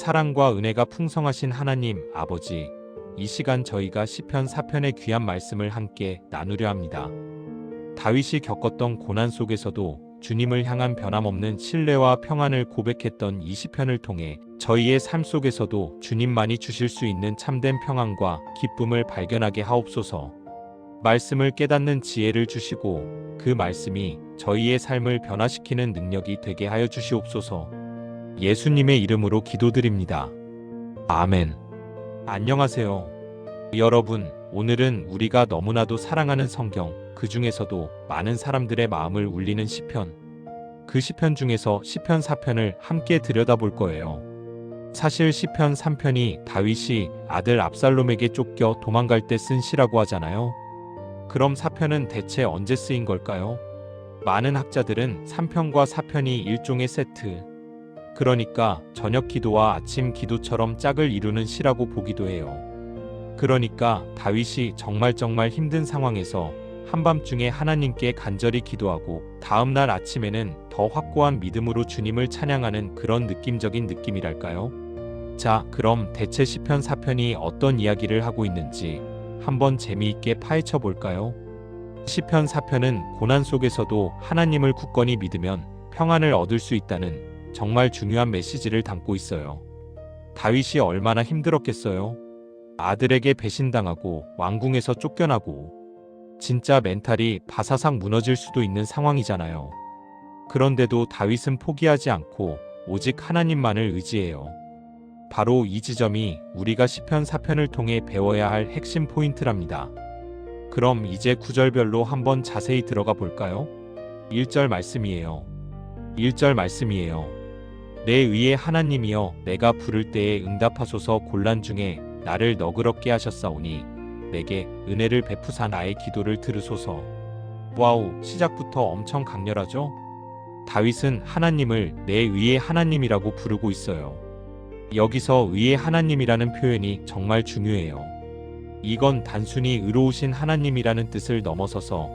사랑과 은혜가 풍성하신 하나님 아버지, 이 시간 저희가 시편 4편의 귀한 말씀을 함께 나누려 합니다. 다윗이 겪었던 고난 속에서도 주님을 향한 변함없는 신뢰와 평안을 고백했던 이 시편을 통해 저희의 삶 속에서도 주님만이 주실 수 있는 참된 평안과 기쁨을 발견하게 하옵소서. 말씀을 깨닫는 지혜를 주시고 그 말씀이 저희의 삶을 변화시키는 능력이 되게 하여 주시옵소서. 예수님의 이름으로 기도드립니다. 아멘. 안녕하세요. 여러분, 오늘은 우리가 너무나도 사랑하는 성경, 그 중에서도 많은 사람들의 마음을 울리는 시편, 그 시편 중에서 시편 4편을 함께 들여다볼 거예요. 사실 시편 3편이 다윗이 아들 압살롬에게 쫓겨 도망갈 때 쓴 시라고 하잖아요. 그럼 4편은 대체 언제 쓰인 걸까요? 많은 학자들은 3편과 4편이 일종의 세트, 그러니까 저녁 기도와 아침 기도처럼 짝을 이루는 시라고 보기도 해요. 그러니까 다윗이 정말 정말 힘든 상황에서 한밤중에 하나님께 간절히 기도하고 다음날 아침에는 더 확고한 믿음으로 주님을 찬양하는 그런 느낌적인 느낌이랄까요? 자, 그럼 대체 시편 4편이 어떤 이야기를 하고 있는지 한번 재미있게 파헤쳐 볼까요? 시편 4편은 고난 속에서도 하나님을 굳건히 믿으면 평안을 얻을 수 있다는 정말 중요한 메시지를 담고 있어요. 다윗이 얼마나 힘들었겠어요? 아들에게 배신당하고 왕궁에서 쫓겨나고 진짜 멘탈이 바사삭 무너질 수도 있는 상황이잖아요. 그런데도 다윗은 포기하지 않고 오직 하나님만을 의지해요. 바로 이 지점이 우리가 시편 4편을 통해 배워야 할 핵심 포인트랍니다. 그럼 이제 구절별로 한번 자세히 들어가 볼까요? 1절 말씀이에요. 1절 말씀이에요. 내 의의 하나님이여 내가 부를 때에 응답하소서 곤란 중에 나를 너그럽게 하셨사오니 내게 은혜를 베푸사 나의 기도를 들으소서. 와우, 시작부터 엄청 강렬하죠? 다윗은 하나님을 내 의의 하나님이라고 부르고 있어요. 여기서 의의 하나님이라는 표현이 정말 중요해요. 이건 단순히 의로우신 하나님이라는 뜻을 넘어서서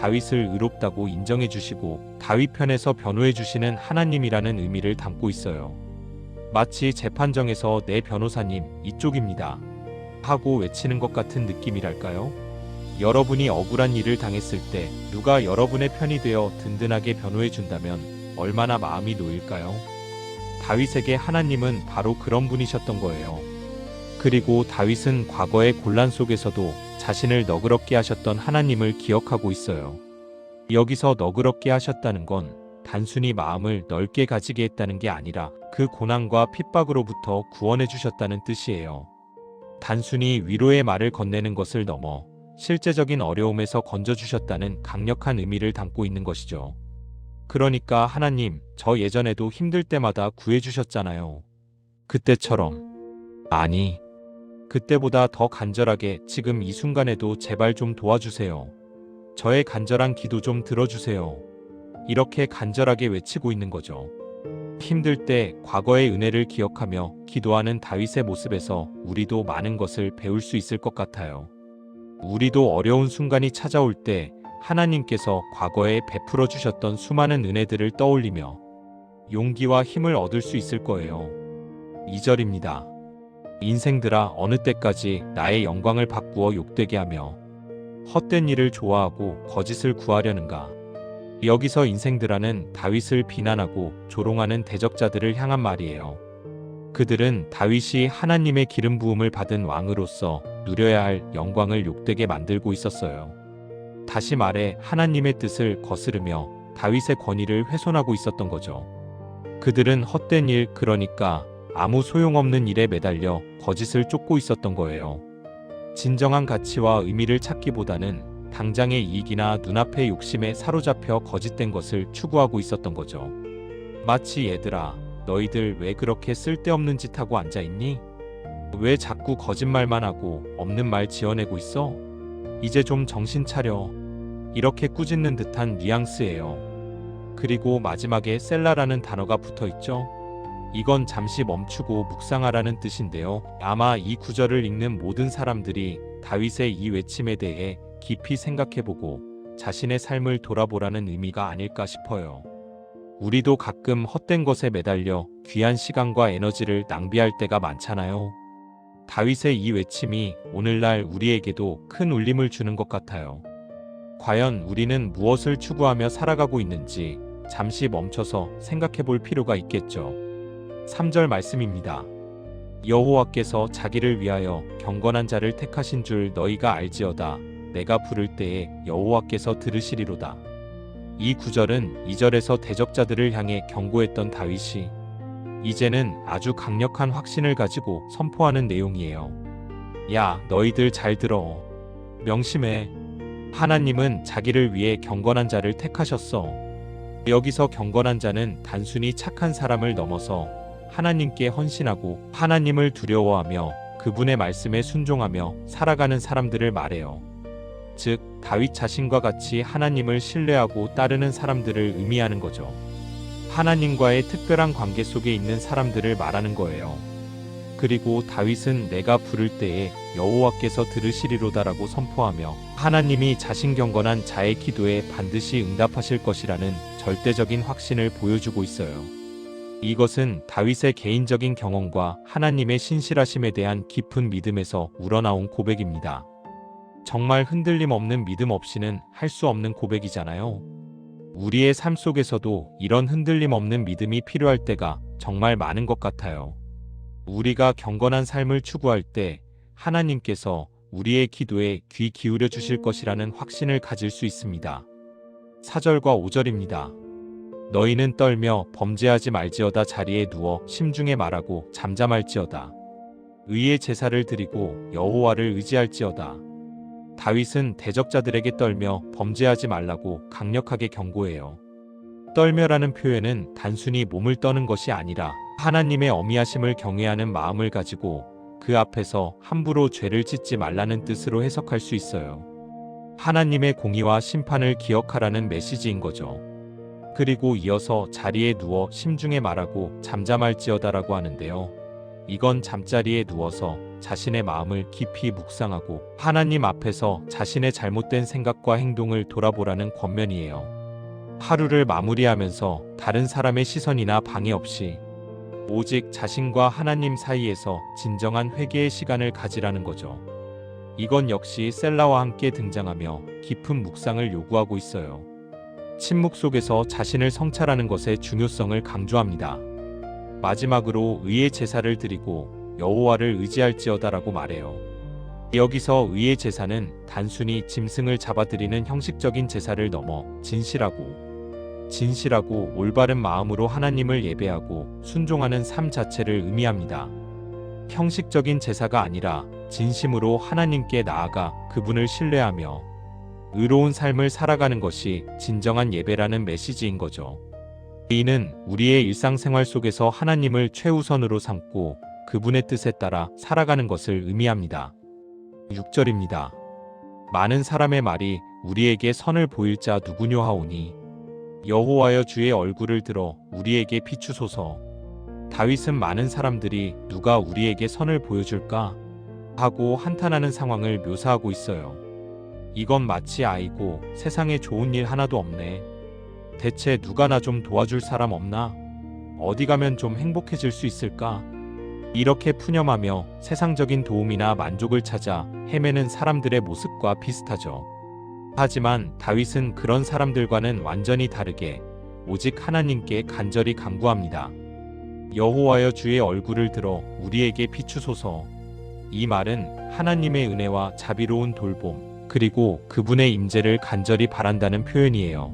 다윗을 의롭다고 인정해 주시고 다윗 편에서 변호해 주시는 하나님이라는 의미를 담고 있어요. 마치 재판정에서 내 변호사님 이쪽입니다. 하고 외치는 것 같은 느낌이랄까요? 여러분이 억울한 일을 당했을 때 누가 여러분의 편이 되어 든든하게 변호해 준다면 얼마나 마음이 놓일까요? 다윗에게 하나님은 바로 그런 분이셨던 거예요. 그리고 다윗은 과거의 곤란 속에서도 자신을 너그럽게 하셨던 하나님을 기억하고 있어요. 여기서 너그럽게 하셨다는 건 단순히 마음을 넓게 가지게 했다는 게 아니라 그 고난과 핍박으로부터 구원해 주셨다는 뜻이에요. 단순히 위로의 말을 건네는 것을 넘어 실제적인 어려움에서 건져주셨다는 강력한 의미를 담고 있는 것이죠. 그러니까 하나님, 저 예전에도 힘들 때마다 구해주셨잖아요. 그때처럼. 아니, 그때보다 더 간절하게 지금 이 순간에도 제발 좀 도와주세요. 저의 간절한 기도 좀 들어주세요. 이렇게 간절하게 외치고 있는 거죠. 힘들 때 과거의 은혜를 기억하며 기도하는 다윗의 모습에서 우리도 많은 것을 배울 수 있을 것 같아요. 우리도 어려운 순간이 찾아올 때 하나님께서 과거에 베풀어 주셨던 수많은 은혜들을 떠올리며 용기와 힘을 얻을 수 있을 거예요. 2절입니다. 인생들아 어느 때까지 나의 영광을 바꾸어 욕되게 하며 헛된 일을 좋아하고 거짓을 구하려는가. 여기서 인생들아는 다윗을 비난하고 조롱하는 대적자들을 향한 말이에요. 그들은 다윗이 하나님의 기름 부음을 받은 왕으로서 누려야 할 영광을 욕되게 만들고 있었어요. 다시 말해 하나님의 뜻을 거스르며 다윗의 권위를 훼손하고 있었던 거죠. 그들은 헛된 일, 그러니까 아무 소용없는 일에 매달려 거짓을 쫓고 있었던 거예요. 진정한 가치와 의미를 찾기보다는 당장의 이익이나 눈앞의 욕심에 사로잡혀 거짓된 것을 추구하고 있었던 거죠. 마치 얘들아, 너희들 왜 그렇게 쓸데없는 짓 하고 앉아 있니? 왜 자꾸 거짓말만 하고 없는 말 지어내고 있어? 이제 좀 정신 차려. 이렇게 꾸짖는 듯한 뉘앙스예요. 그리고 마지막에 셀라라는 단어가 붙어 있죠. 이건 잠시 멈추고 묵상하라는 뜻인데요. 아마 이 구절을 읽는 모든 사람들이 다윗의 이 외침에 대해 깊이 생각해보고 자신의 삶을 돌아보라는 의미가 아닐까 싶어요. 우리도 가끔 헛된 것에 매달려 귀한 시간과 에너지를 낭비할 때가 많잖아요. 다윗의 이 외침이 오늘날 우리에게도 큰 울림을 주는 것 같아요. 과연 우리는 무엇을 추구하며 살아가고 있는지 잠시 멈춰서 생각해 볼 필요가 있겠죠. 3절 말씀입니다. 여호와께서 자기를 위하여 경건한 자를 택하신 줄 너희가 알지어다. 내가 부를 때에 여호와께서 들으시리로다. 이 구절은 2절에서 대적자들을 향해 경고했던 다윗이 이제는 아주 강력한 확신을 가지고 선포하는 내용이에요. 야, 너희들 잘 들어. 명심해. 하나님은 자기를 위해 경건한 자를 택하셨어. 여기서 경건한 자는 단순히 착한 사람을 넘어서 하나님께 헌신하고 하나님을 두려워하며 그분의 말씀에 순종하며 살아가는 사람들을 말해요. 즉, 다윗 자신과 같이 하나님을 신뢰하고 따르는 사람들을 의미하는 거죠. 하나님과의 특별한 관계 속에 있는 사람들을 말하는 거예요. 그리고 다윗은 내가 부를 때에 여호와께서 들으시리로다라고 선포하며 하나님이 자신 경건한 자의 기도에 반드시 응답하실 것이라는 절대적인 확신을 보여주고 있어요. 이것은 다윗의 개인적인 경험과 하나님의 신실하심에 대한 깊은 믿음에서 우러나온 고백입니다. 정말 흔들림 없는 믿음 없이는 할 수 없는 고백이잖아요. 우리의 삶 속에서도 이런 흔들림 없는 믿음이 필요할 때가 정말 많은 것 같아요. 우리가 경건한 삶을 추구할 때 하나님께서 우리의 기도에 귀 기울여 주실 것이라는 확신을 가질 수 있습니다. 4절과 5절입니다. 너희는 떨며 범죄하지 말지어다 자리에 누워 심중에 말하고 잠잠할지어다. 의의 제사를 드리고 여호와를 의지할지어다. 다윗은 대적자들에게 떨며 범죄하지 말라고 강력하게 경고해요. 떨며라는 표현은 단순히 몸을 떠는 것이 아니라 하나님의 어미하심을 경외하는 마음을 가지고 그 앞에서 함부로 죄를 짓지 말라는 뜻으로 해석할 수 있어요. 하나님의 공의와 심판을 기억하라는 메시지인 거죠. 그리고 이어서 자리에 누워 심중에 말하고 잠잠할지어다라고 하는데요. 이건 잠자리에 누워서 자신의 마음을 깊이 묵상하고 하나님 앞에서 자신의 잘못된 생각과 행동을 돌아보라는 권면이에요. 하루를 마무리하면서 다른 사람의 시선이나 방해 없이 오직 자신과 하나님 사이에서 진정한 회개의 시간을 가지라는 거죠. 이건 역시 셀라와 함께 등장하며 깊은 묵상을 요구하고 있어요. 침묵 속에서 자신을 성찰하는 것의 중요성을 강조합니다. 마지막으로 의의 제사를 드리고 여호와를 의지할지어다라고 말해요. 여기서 의의 제사는 단순히 짐승을 잡아드리는 형식적인 제사를 넘어 진실하고 진실하고 올바른 마음으로 하나님을 예배하고 순종하는 삶 자체를 의미합니다. 형식적인 제사가 아니라 진심으로 하나님께 나아가 그분을 신뢰하며 의로운 삶을 살아가는 것이 진정한 예배라는 메시지인 거죠. 이는 우리의 일상생활 속에서 하나님을 최우선으로 삼고 그분의 뜻에 따라 살아가는 것을 의미합니다. 6절입니다. 많은 사람의 말이 우리에게 선을 보일 자 누구뇨 하오니 여호와여 주의 얼굴을 들어 우리에게 비추소서 다윗은 많은 사람들이 누가 우리에게 선을 보여줄까 하고 한탄하는 상황을 묘사하고 있어요. 이건 마치 아이고 세상에 좋은 일 하나도 없네. 대체 누가 나 좀 도와줄 사람 없나? 어디 가면 좀 행복해질 수 있을까? 이렇게 푸념하며 세상적인 도움이나 만족을 찾아 헤매는 사람들의 모습과 비슷하죠. 하지만 다윗은 그런 사람들과는 완전히 다르게 오직 하나님께 간절히 간구합니다. 여호와여 주의 얼굴을 들어 우리에게 비추소서. 이 말은 하나님의 은혜와 자비로운 돌봄 그리고 그분의 임재를 간절히 바란다는 표현이에요.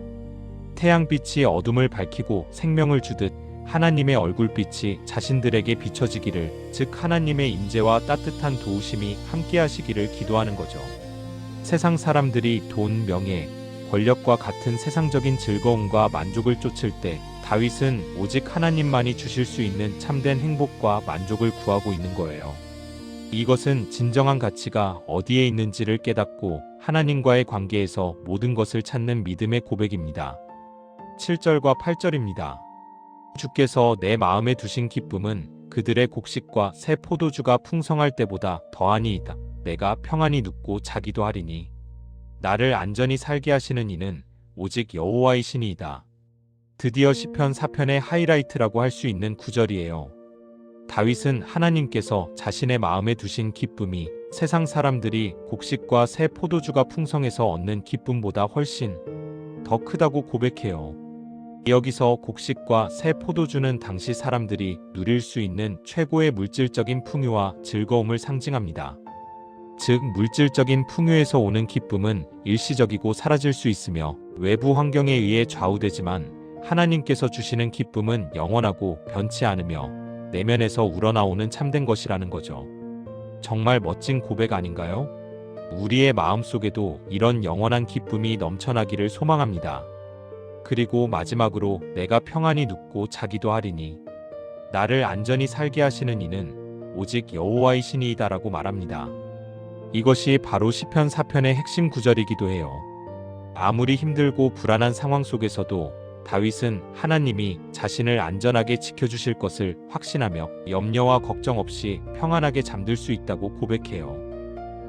태양빛이 어둠을 밝히고 생명을 주듯 하나님의 얼굴빛이 자신들에게 비춰지기를 즉 하나님의 임재와 따뜻한 도우심이 함께하시기를 기도하는 거죠. 세상 사람들이 돈, 명예, 권력과 같은 세상적인 즐거움과 만족을 쫓을 때 다윗은 오직 하나님만이 주실 수 있는 참된 행복과 만족을 구하고 있는 거예요. 이것은 진정한 가치가 어디에 있는지를 깨닫고 하나님과의 관계에서 모든 것을 찾는 믿음의 고백입니다. 7절과 8절입니다. 주께서 내 마음에 두신 기쁨은 그들의 곡식과 새 포도주가 풍성할 때보다 더하니이다. 내가 평안히 눕고 자기도 하리니 나를 안전히 살게 하시는 이는 오직 여호와이시니이다. 드디어 시편 4편의 하이라이트라고 할 수 있는 구절이에요. 다윗은 하나님께서 자신의 마음에 두신 기쁨이 세상 사람들이 곡식과 새 포도주가 풍성해서 얻는 기쁨보다 훨씬 더 크다고 고백해요. 여기서 곡식과 새 포도주는 당시 사람들이 누릴 수 있는 최고의 물질적인 풍요와 즐거움을 상징합니다. 즉, 물질적인 풍요에서 오는 기쁨은 일시적이고 사라질 수 있으며 외부 환경에 의해 좌우되지만 하나님께서 주시는 기쁨은 영원하고 변치 않으며 내면에서 우러나오는 참된 것이라는 거죠. 정말 멋진 고백 아닌가요? 우리의 마음 속에도 이런 영원한 기쁨이 넘쳐나기를 소망합니다. 그리고 마지막으로 내가 평안히 눕고 자기도 하리니 나를 안전히 살게 하시는 이는 오직 여호와의 신이이다라고 말합니다. 이것이 바로 시편 4편의 핵심 구절이기도 해요. 아무리 힘들고 불안한 상황 속에서도 다윗은 하나님이 자신을 안전하게 지켜주실 것을 확신하며 염려와 걱정 없이 평안하게 잠들 수 있다고 고백해요.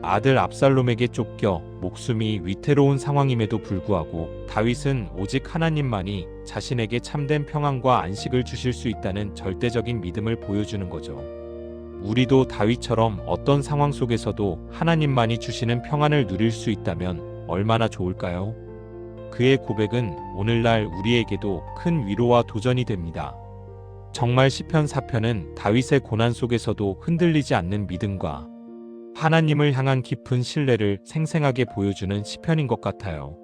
아들 압살롬에게 쫓겨 목숨이 위태로운 상황임에도 불구하고 다윗은 오직 하나님만이 자신에게 참된 평안과 안식을 주실 수 있다는 절대적인 믿음을 보여주는 거죠. 우리도 다윗처럼 어떤 상황 속에서도 하나님만이 주시는 평안을 누릴 수 있다면 얼마나 좋을까요? 그의 고백은 오늘날 우리에게도 큰 위로와 도전이 됩니다. 정말 시편 4편은 다윗의 고난 속에서도 흔들리지 않는 믿음과 하나님을 향한 깊은 신뢰를 생생하게 보여주는 시편인 것 같아요.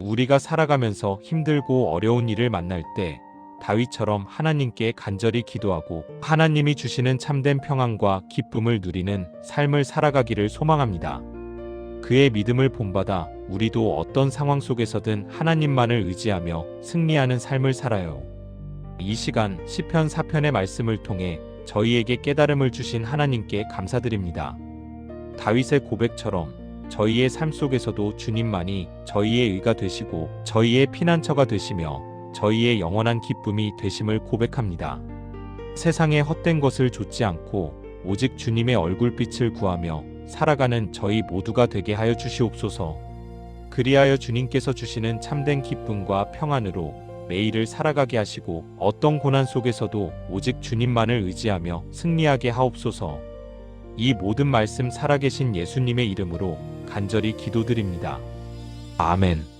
우리가 살아가면서 힘들고 어려운 일을 만날 때 다윗처럼 하나님께 간절히 기도하고 하나님이 주시는 참된 평안과 기쁨을 누리는 삶을 살아가기를 소망합니다. 그의 믿음을 본받아 우리도 어떤 상황 속에서든 하나님만을 의지하며 승리하는 삶을 살아요. 이 시간 시편 4편의 말씀을 통해 저희에게 깨달음을 주신 하나님께 감사드립니다. 다윗의 고백처럼 저희의 삶 속에서도 주님만이 저희의 의가 되시고 저희의 피난처가 되시며 저희의 영원한 기쁨이 되심을 고백합니다. 세상의 헛된 것을 좇지 않고 오직 주님의 얼굴빛을 구하며 살아가는 저희 모두가 되게 하여 주시옵소서. 그리하여 주님께서 주시는 참된 기쁨과 평안으로 매일을 살아가게 하시고 어떤 고난 속에서도 오직 주님만을 의지하며 승리하게 하옵소서. 이 모든 말씀 살아계신 예수님의 이름으로 간절히 기도드립니다. 아멘.